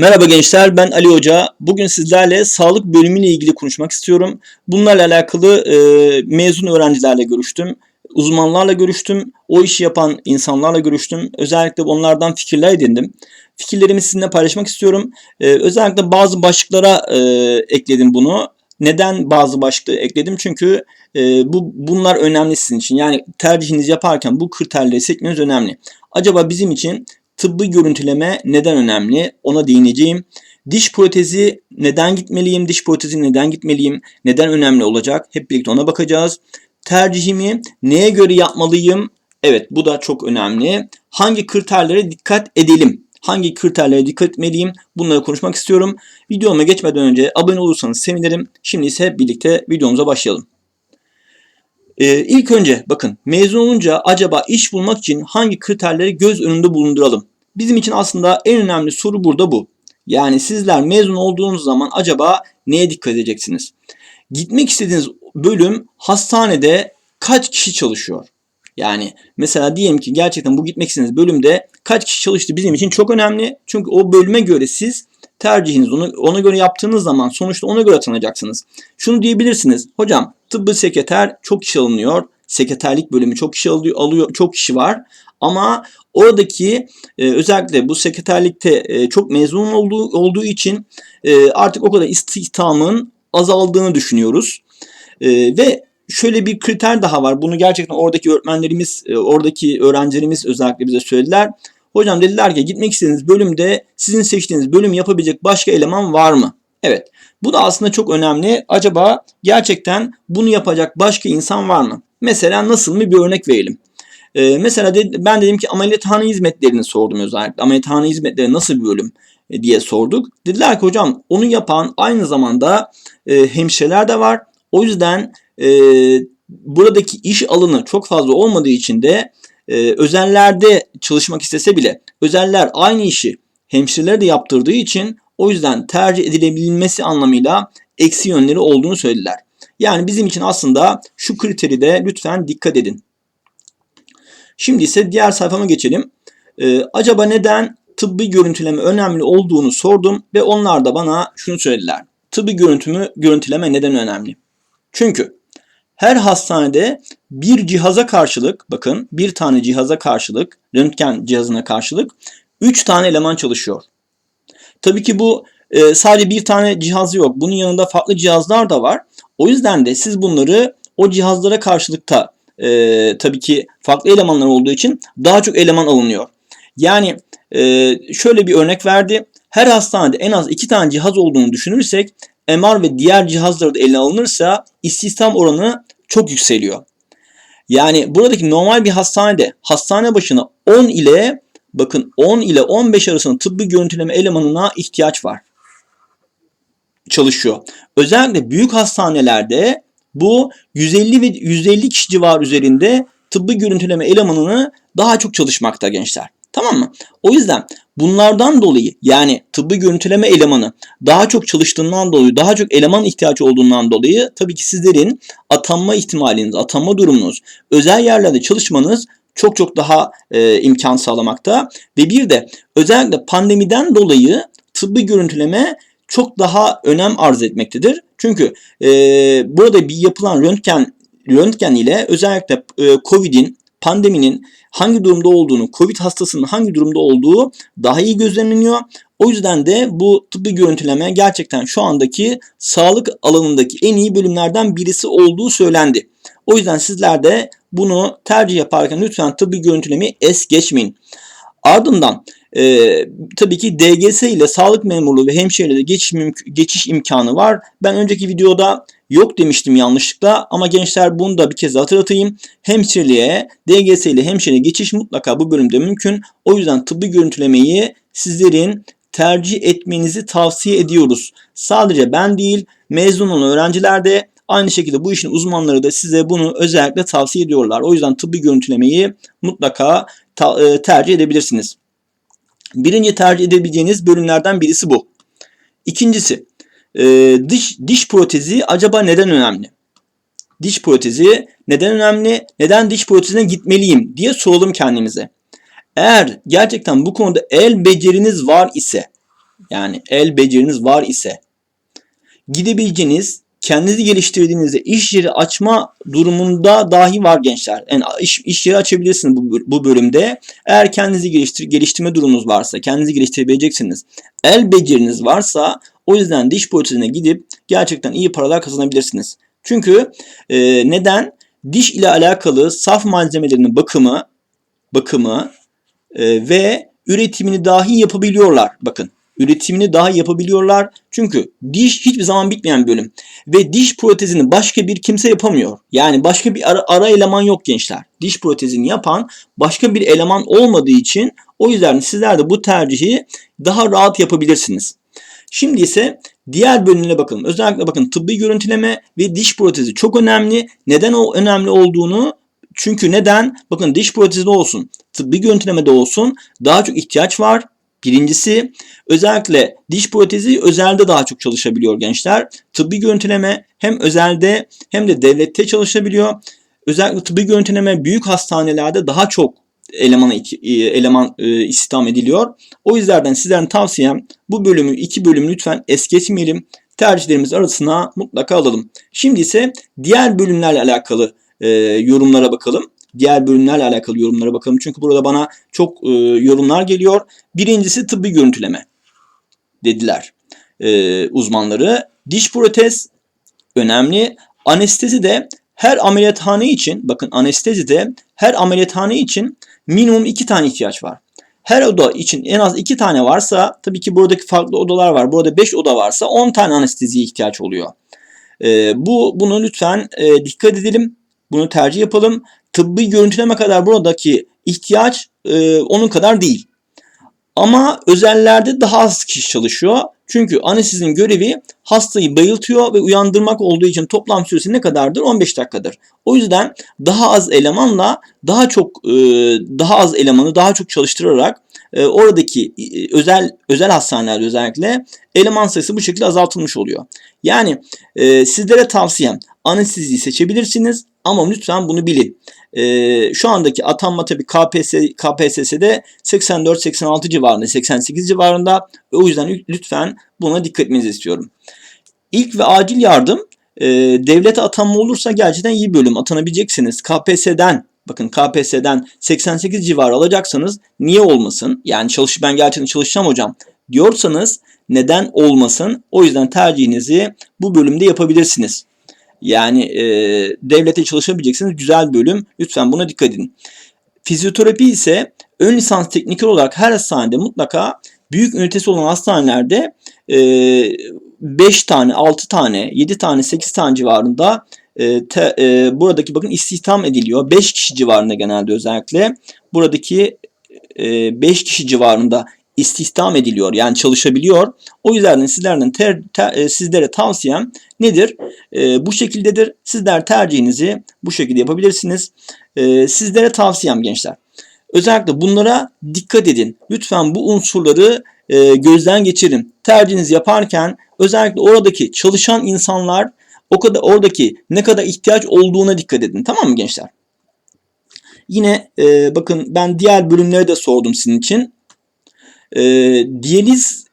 Merhaba gençler ben Ali Hoca. Bugün sizlerle sağlık bölümüyle ilgili konuşmak istiyorum. Bunlarla alakalı e, mezun öğrencilerle görüştüm. Uzmanlarla görüştüm. O işi yapan insanlarla görüştüm. Özellikle onlardan fikirler edindim. Fikirlerimi sizinle paylaşmak istiyorum. E, özellikle bazı başlıklara e, ekledim bunu. Neden bazı başlıkları ekledim? Çünkü e, bu bunlar önemli sizin için. Yani tercihinizi yaparken bu kriterleri seçmeniz önemli. Acaba bizim için tıbbi görüntüleme neden önemli? Ona değineceğim. Diş protezi neden gitmeliyim? Diş protezi neden gitmeliyim? Neden önemli olacak? Hep birlikte ona bakacağız. Tercihimi neye göre yapmalıyım? Evet bu da çok önemli. Hangi kriterlere dikkat edelim? Hangi kriterlere dikkat etmeliyim? Bunları konuşmak istiyorum. Videoma geçmeden önce abone olursanız sevinirim. Şimdi ise birlikte videomuza başlayalım. Ee, ilk önce bakın mezun olunca acaba iş bulmak için hangi kriterleri göz önünde bulunduralım? Bizim için aslında en önemli soru burada bu. Yani sizler mezun olduğunuz zaman acaba neye dikkat edeceksiniz? Gitmek istediğiniz bölüm hastanede kaç kişi çalışıyor? Yani mesela diyelim ki gerçekten bu gitmek istediğiniz bölümde kaç kişi çalıştı bizim için çok önemli. Çünkü o bölüme göre siz tercihiniz onu ona göre yaptığınız zaman sonuçta ona göre atanacaksınız. Şunu diyebilirsiniz. Hocam tıbbi sekreter çok kişi alınıyor. Sekreterlik bölümü çok kişi alıyor, alıyor çok kişi var. Ama oradaki e, özellikle bu sekreterlikte e, çok mezun olduğu olduğu için e, artık o kadar istihdamın azaldığını düşünüyoruz. E, ve şöyle bir kriter daha var. Bunu gerçekten oradaki öğretmenlerimiz, e, oradaki öğrencilerimiz özellikle bize söylediler. Hocam dediler ki gitmek istediğiniz bölümde sizin seçtiğiniz bölüm yapabilecek başka eleman var mı? Evet. Bu da aslında çok önemli. Acaba gerçekten bunu yapacak başka insan var mı? Mesela nasıl mı bir örnek verelim. Ee, mesela de, ben dedim ki ameliyathane hizmetlerini sordum özellikle. Ameliyathane hizmetleri nasıl bir bölüm e, diye sorduk. Dediler ki hocam onu yapan aynı zamanda e, hemşireler de var. O yüzden e, buradaki iş alanı çok fazla olmadığı için de e, özellerde çalışmak istese bile özeller aynı işi hemşireler de yaptırdığı için o yüzden tercih edilebilmesi anlamıyla eksi yönleri olduğunu söylediler. Yani bizim için aslında şu kriteri de lütfen dikkat edin. Şimdi ise diğer sayfama geçelim. Ee, acaba neden tıbbi görüntüleme önemli olduğunu sordum ve onlar da bana şunu söylediler. Tıbbi görüntümü görüntüleme neden önemli? Çünkü her hastanede bir cihaza karşılık bakın bir tane cihaza karşılık röntgen cihazına karşılık 3 tane eleman çalışıyor. Tabii ki bu e, sadece bir tane cihaz yok. Bunun yanında farklı cihazlar da var. O yüzden de siz bunları o cihazlara karşılıkta e, tabii ki farklı elemanlar olduğu için daha çok eleman alınıyor. Yani e, şöyle bir örnek verdi. Her hastanede en az iki tane cihaz olduğunu düşünürsek MR ve diğer cihazları da eline alınırsa istihdam oranı çok yükseliyor. Yani buradaki normal bir hastanede hastane başına 10 ile bakın 10 ile 15 arasında tıbbi görüntüleme elemanına ihtiyaç var. Çalışıyor. Özellikle büyük hastanelerde bu 150 ve 150 kişi civar üzerinde tıbbi görüntüleme elemanını daha çok çalışmakta gençler. Tamam mı? O yüzden bunlardan dolayı yani tıbbi görüntüleme elemanı daha çok çalıştığından dolayı daha çok eleman ihtiyacı olduğundan dolayı tabii ki sizlerin atanma ihtimaliniz, atanma durumunuz, özel yerlerde çalışmanız çok çok daha e, imkan sağlamakta. Ve bir de özellikle pandemiden dolayı tıbbi görüntüleme çok daha önem arz etmektedir. Çünkü e, burada bir yapılan röntgen röntgen ile özellikle e, Covid'in pandeminin hangi durumda olduğunu, Covid hastasının hangi durumda olduğu daha iyi gözlemleniyor. O yüzden de bu tıbbi görüntüleme gerçekten şu andaki sağlık alanındaki en iyi bölümlerden birisi olduğu söylendi. O yüzden sizler de bunu tercih yaparken lütfen tıbbi görüntülemeyi es geçmeyin. Ardından e, tabii ki DGS ile sağlık memurluğu ve hemşireleri geçiş, geçiş imkanı var. Ben önceki videoda yok demiştim yanlışlıkla ama gençler bunu da bir kez hatırlatayım. Hemşireliğe, DGS ile hemşireliğe geçiş mutlaka bu bölümde mümkün. O yüzden tıbbi görüntülemeyi sizlerin tercih etmenizi tavsiye ediyoruz. Sadece ben değil mezun olan öğrenciler de aynı şekilde bu işin uzmanları da size bunu özellikle tavsiye ediyorlar. O yüzden tıbbi görüntülemeyi mutlaka e, tercih edebilirsiniz. Birinci tercih edebileceğiniz bölümlerden birisi bu. İkincisi e, diş, diş protezi acaba neden önemli? Diş protezi neden önemli? Neden diş protezine gitmeliyim diye soralım kendimize. Eğer gerçekten bu konuda el beceriniz var ise yani el beceriniz var ise gidebileceğiniz kendinizi geliştirdiğinizde iş yeri açma durumunda dahi var gençler. Yani iş, iş yeri açabilirsiniz bu, bu bölümde. Eğer kendinizi geliştir, geliştirme durumunuz varsa, kendinizi geliştirebileceksiniz. El beceriniz varsa o yüzden diş protezine gidip gerçekten iyi paralar kazanabilirsiniz. Çünkü e, neden? Diş ile alakalı saf malzemelerinin bakımı, bakımı e, ve üretimini dahi yapabiliyorlar. Bakın üretimini daha yapabiliyorlar. Çünkü diş hiçbir zaman bitmeyen bölüm. Ve diş protezini başka bir kimse yapamıyor. Yani başka bir ara, ara eleman yok gençler. Diş protezini yapan başka bir eleman olmadığı için o yüzden sizler de bu tercihi daha rahat yapabilirsiniz. Şimdi ise diğer bölümüne bakalım. Özellikle bakın tıbbi görüntüleme ve diş protezi çok önemli. Neden o önemli olduğunu çünkü neden? Bakın diş protezi de olsun, tıbbi görüntülemede olsun daha çok ihtiyaç var. Birincisi özellikle diş protezi özelde daha çok çalışabiliyor gençler. Tıbbi görüntüleme hem özelde hem de devlette çalışabiliyor. Özellikle tıbbi görüntüleme büyük hastanelerde daha çok eleman e, eleman e, istihdam ediliyor. O yüzden sizlerin tavsiyem bu bölümü iki bölümü lütfen es geçmeyelim. Tercihlerimiz arasına mutlaka alalım. Şimdi ise diğer bölümlerle alakalı e, yorumlara bakalım diğer bölümlerle alakalı yorumlara bakalım. Çünkü burada bana çok e, yorumlar geliyor. Birincisi tıbbi görüntüleme dediler e, uzmanları. Diş protez önemli. Anestezi de her ameliyathane için bakın anestezi de her ameliyathane için minimum iki tane ihtiyaç var. Her oda için en az iki tane varsa tabii ki buradaki farklı odalar var. Burada beş oda varsa on tane anesteziye ihtiyaç oluyor. E, bu bunu lütfen e, dikkat edelim. Bunu tercih yapalım tıbbi görüntüleme kadar buradaki ihtiyaç e, onun kadar değil. Ama özellerde daha az kişi çalışıyor. Çünkü anestezinin görevi hastayı bayıltıyor ve uyandırmak olduğu için toplam süresi ne kadardır? 15 dakikadır. O yüzden daha az elemanla daha çok e, daha az elemanı daha çok çalıştırarak e, oradaki e, özel özel hastanelerde özellikle eleman sayısı bu şekilde azaltılmış oluyor. Yani sizlere tavsiyem anesteziyi seçebilirsiniz ama lütfen bunu bilin. E, şu andaki atanma tabi KPSS, KPSS'de 84-86 civarında, 88 civarında o yüzden lütfen buna dikkat etmenizi istiyorum. İlk ve acil yardım e, devlete atanma olursa gerçekten iyi bölüm atanabileceksiniz. KPSS'den bakın KPSS'den 88 civarı alacaksanız niye olmasın? Yani çalış ben gerçekten çalışacağım hocam diyorsanız neden olmasın? O yüzden tercihinizi bu bölümde yapabilirsiniz. Yani e, devlete çalışabileceksiniz. Güzel bölüm. Lütfen buna dikkat edin. Fizyoterapi ise ön lisans tekniker olarak her hastanede mutlaka büyük ünitesi olan hastanelerde e, 5 tane, 6 tane, 7 tane, 8 tane civarında e, te, e, buradaki bakın istihdam ediliyor. 5 kişi civarında genelde özellikle. Buradaki 5 e, kişi civarında istihdam ediliyor. Yani çalışabiliyor. O yüzden sizlerden ter, ter, e, sizlere tavsiyem nedir? E, bu şekildedir. Sizler tercihinizi bu şekilde yapabilirsiniz. E, sizlere tavsiyem gençler. Özellikle bunlara dikkat edin. Lütfen bu unsurları e, gözden geçirin. Tercihinizi yaparken özellikle oradaki çalışan insanlar o kadar oradaki ne kadar ihtiyaç olduğuna dikkat edin. Tamam mı gençler? Yine e, bakın ben diğer bölümleri de sordum sizin için. E, diyaliz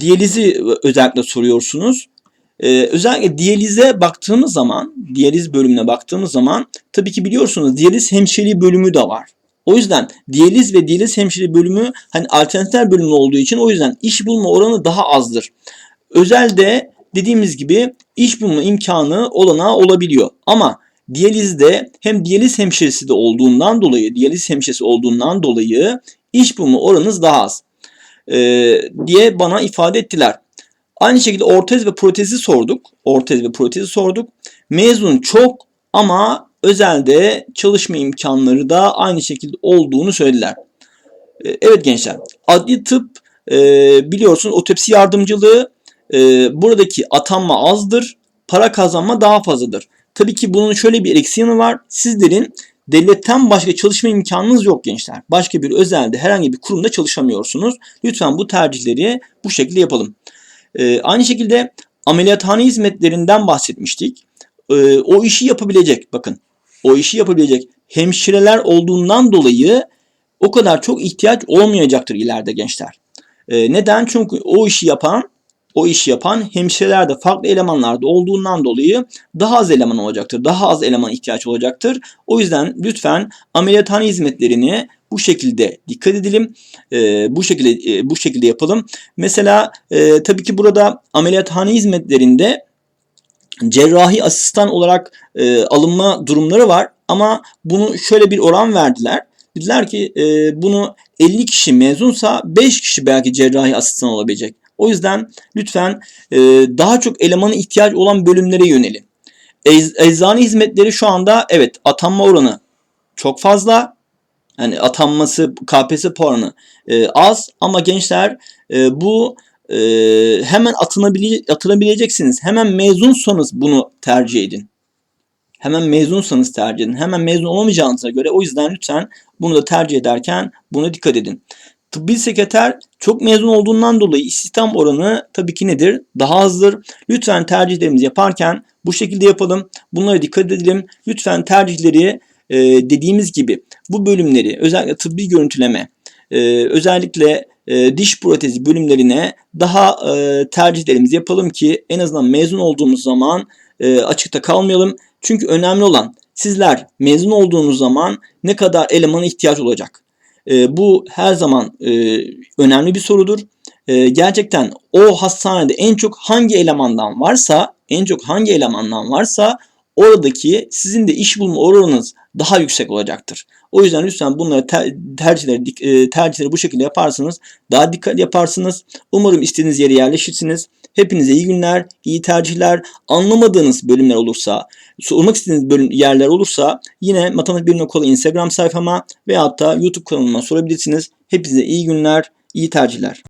diyalizi özellikle soruyorsunuz. Ee, özellikle diyalize baktığımız zaman, diyaliz bölümüne baktığımız zaman tabii ki biliyorsunuz diyaliz hemşireliği bölümü de var. O yüzden diyaliz ve diyaliz hemşire bölümü hani alternatif bölümü olduğu için o yüzden iş bulma oranı daha azdır. Özelde dediğimiz gibi iş bulma imkanı olanağı olabiliyor. Ama diyalizde hem diyaliz hemşiresi de olduğundan dolayı, diyaliz hemşiresi olduğundan dolayı iş bulma oranınız daha az e, diye bana ifade ettiler. Aynı şekilde ortez ve protezi sorduk. Ortez ve protezi sorduk. Mezun çok ama özelde çalışma imkanları da aynı şekilde olduğunu söylediler. E, evet gençler, adli tıp e, biliyorsunuz otopsi yardımcılığı e, buradaki atanma azdır, para kazanma daha fazladır. Tabii ki bunun şöyle bir eksiği var. Sizlerin Devletten başka çalışma imkanınız yok gençler. Başka bir özelde herhangi bir kurumda çalışamıyorsunuz. Lütfen bu tercihleri bu şekilde yapalım. Ee, aynı şekilde ameliyathane hizmetlerinden bahsetmiştik. Ee, o işi yapabilecek bakın o işi yapabilecek hemşireler olduğundan dolayı o kadar çok ihtiyaç olmayacaktır ileride gençler. E, neden? Çünkü o işi yapan o işi yapan hemşirelerde farklı elemanlarda olduğundan dolayı daha az eleman olacaktır. Daha az eleman ihtiyaç olacaktır. O yüzden lütfen ameliyathane hizmetlerini bu şekilde dikkat edelim. E, bu şekilde e, bu şekilde yapalım. Mesela e, tabii ki burada ameliyathane hizmetlerinde cerrahi asistan olarak e, alınma durumları var ama bunu şöyle bir oran verdiler. Dediler ki e, bunu 50 kişi mezunsa 5 kişi belki cerrahi asistan olabilecek. O yüzden lütfen e, daha çok elemana ihtiyaç olan bölümlere yönelin. Ecz, eczane hizmetleri şu anda evet atanma oranı çok fazla. Yani atanması KPSS puanı e, az ama gençler e, bu e, hemen atınabile, atınabileceksiniz. Hemen mezunsanız bunu tercih edin. Hemen mezunsanız tercih edin. Hemen mezun olamayacağınıza göre o yüzden lütfen bunu da tercih ederken buna dikkat edin. Tıbbi sekreter çok mezun olduğundan dolayı istihdam oranı tabii ki nedir? Daha azdır. Lütfen tercihlerimizi yaparken bu şekilde yapalım. Bunlara dikkat edelim. Lütfen tercihleri e, dediğimiz gibi bu bölümleri özellikle tıbbi görüntüleme, e, özellikle e, diş protezi bölümlerine daha e, tercihlerimizi yapalım ki en azından mezun olduğumuz zaman e, açıkta kalmayalım. Çünkü önemli olan sizler mezun olduğunuz zaman ne kadar elemana ihtiyaç olacak. E, bu her zaman e, önemli bir sorudur. E, gerçekten o hastanede en çok hangi elemandan varsa, en çok hangi elemandan varsa oradaki sizin de iş bulma oranınız daha yüksek olacaktır. O yüzden lütfen bunları ter, tercihleri, e, tercihleri bu şekilde yaparsanız daha dikkat yaparsınız. Umarım istediğiniz yere yerleşirsiniz. Hepinize iyi günler, iyi tercihler. Anlamadığınız bölümler olursa, sormak istediğiniz bölüm yerler olursa yine Matematik Bilim Okulu Instagram sayfama veyahut da YouTube kanalıma sorabilirsiniz. Hepinize iyi günler, iyi tercihler.